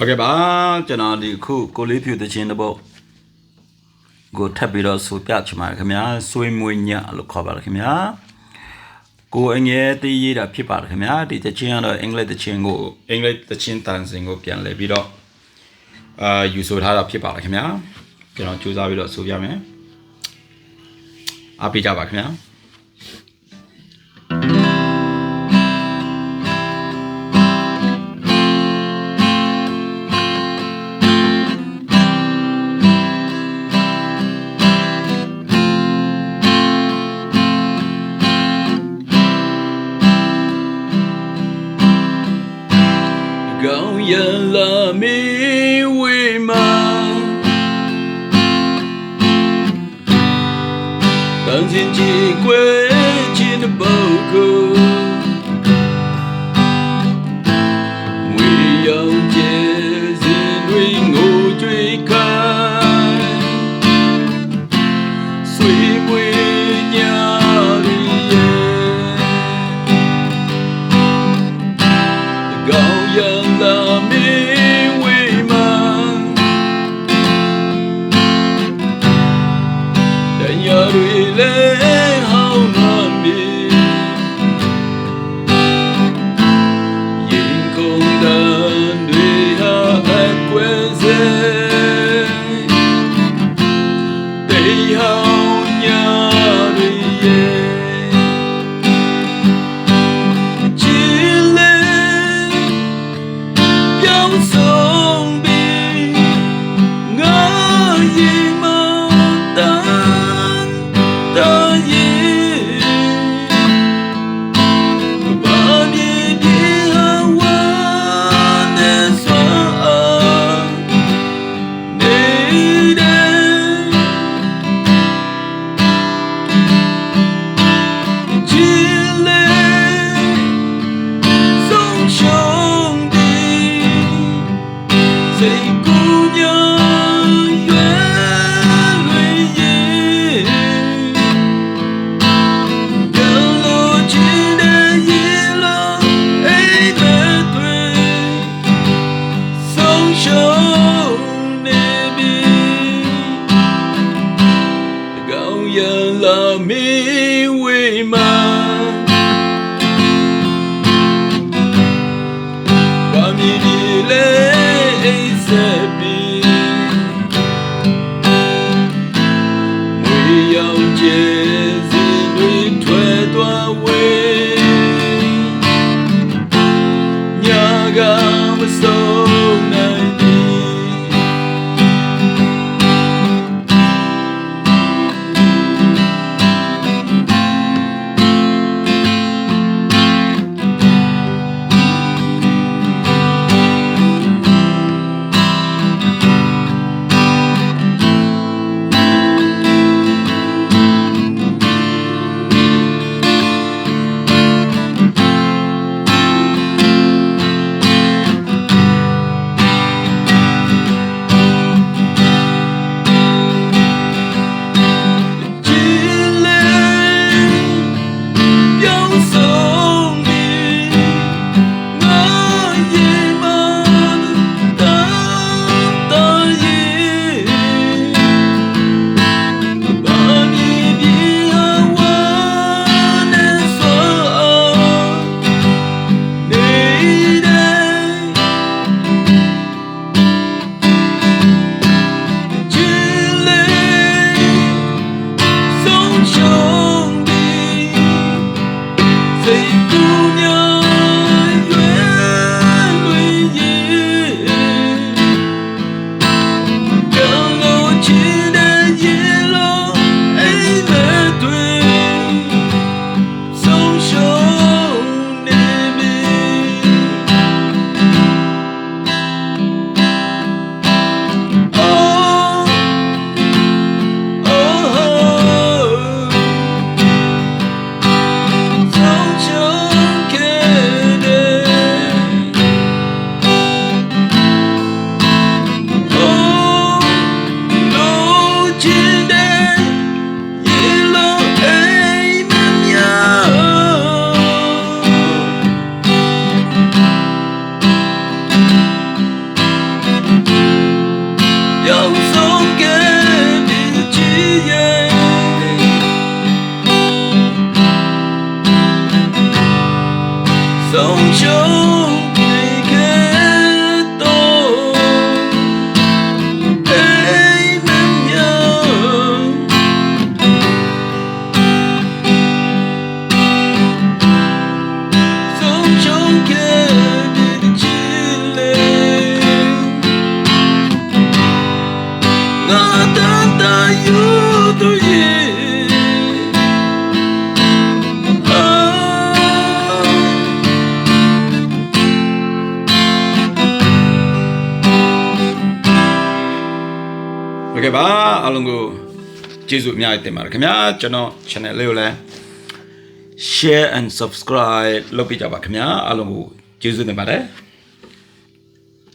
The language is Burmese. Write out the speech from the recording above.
ဟုတ်ကဲ့ပါကျွန်တော်ဒီခုကိုလေးဖြူတခြင်းတပုတ်ကိုထပ်ပြီးတော့ဆိုပြချင်ပါတယ်ခင်ဗျာဆွေးမွေးညလို့ခေါ်ပါတယ်ခင်ဗျာကိုအငဲတီးရတာဖြစ်ပါတယ်ခင်ဗျာဒီတခြင်းကတော့အင်္ဂလိပ်တခြင်းကိုအင်္ဂလိပ်တခြင်းတန်စင်ကိုပြန်လဲပြီးတော့အာယူဆိုထားတာဖြစ်ပါတယ်ခင်ဗျာကျွန်တော်ကြိုးစားပြီးတော့ဆိုပြမယ်အားပေးကြပါခင်ဗျာ လာမေဝေမာတန်စင်ကြီးကွယ်ချ န်ရ ဝေမာ ကဲ့ပါအားလုံးကိုကျေးဇူးအများကြီးတင်ပါတယ်ခင်ဗျာကျွန်တော် channel လေးကိုလည်း share and subscribe လုပ်ပေးကြပါခင်ဗျာအားလုံးကိုကျေးဇူးတင်ပါတယ်